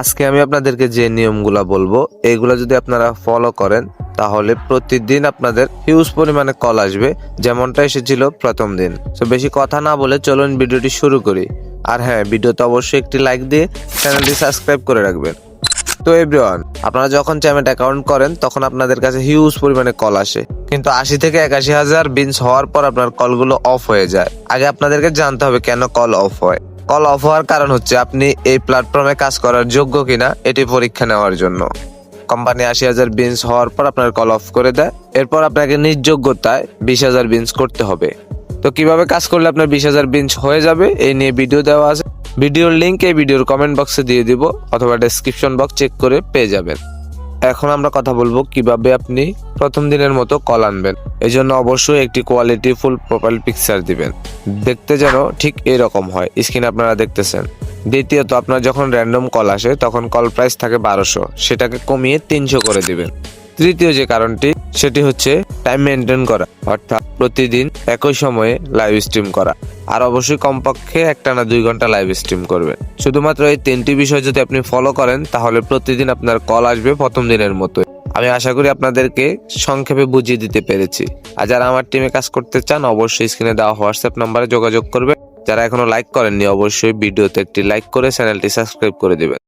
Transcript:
আজকে আমি আপনাদেরকে যে নিয়মগুলো বলব এইগুলো যদি আপনারা ফলো করেন, তাহলে প্রতিদিন আপনাদের হিউজ পরিমাণে কল আসবে, যেমনটা এসেছিল প্রথম দিন। তো বেশি কথা না বলে চলুন ভিডিওটি শুরু করি। আর হ্যাঁ ভিডিওতে অবশ্যই একটি লাইক দিয়ে চ্যানেলটি সাবস্ক্রাইব করে রাখবেন। তো এভরিওয়ান আপনারা যখন চ্যামেট অ্যাকাউন্ট করেন, তখন আপনাদের কাছে হিউজ পরিমাণে কল আসে। কিন্তু আশি থেকে একাশি হাজার বিনস হওয়ার পর আপনার কলগুলো অফ হয়ে যায়। আগে আপনাদেরকে জানতে হবে কেন কল অফ হয়। কল অফ হওয়ার কারণ হচ্ছে আপনি এই প্ল্যাটফর্মে কাজ করার যোগ্য কিনা, এটি পরীক্ষা নেওয়ার জন্য। কোম্পানি আশি হাজার বিনস হওয়ার পর আপনার কল অফ করে দেয়। এরপর আপনাকে নিজ যোগ্যতায় বিশ হাজার বিনস করতে হবে। তো কীভাবে কাজ করলে আপনার বিশ হাজার বিনস হয়ে যাবে, এই নিয়ে ভিডিও দেওয়া আছে। ভিডিওর লিঙ্ক এই ভিডিওর কমেন্ট বক্সে দিয়ে দিব, অথবা ডেসক্রিপশন বক্স চেক করে পেয়ে যাবেন। এখন আমরা কথা বলব কীভাবে আপনি প্রথম দিনের মতো কল আনবেন। এই জন্য অবশ্যই একটি কোয়ালিটি ফুল প্রোফাইল পিকচার দিবেন। দেখতে যেন ঠিক এরকম হয়। স্ক্রিনে আপনারা দেখতেছেন। দ্বিতীয়ত, আপনার যখন র্যান্ডম কল আসে, তখন কল প্রাইস থাকে বারোশো। সেটাকে কমিয়ে তিনশো করে দিবেন। তৃতীয় যে কারণটি, সেটি হচ্ছে টাইম মেনটেন করা, অর্থাৎ প্রতিদিন একই সময়ে লাইভ স্ট্রিম করা। আর অবশ্যই কমপক্ষে একটা না দুই ঘণ্টা লাইভ স্ট্রিম করবেন। শুধুমাত্র এই তিনটি বিষয় যদি আপনি ফলো করেন, তাহলে প্রতিদিন আপনার কল আসবে প্রথম দিনের মতো আমি আশা করি আপনাদেরকে সংক্ষেপে বুঝিয়ে দিতে পেরেছি। আর যারা আমার টিমে কাজ করতে চান, অবশ্যই স্ক্রিনে দেওয়া হোয়াটসঅ্যাপ নাম্বারে যোগাযোগ করবে যারা এখনও লাইক করেননি, অবশ্যই ভিডিওতে একটি লাইক করে চ্যানেলটি সাবস্ক্রাইব করে দিবেন।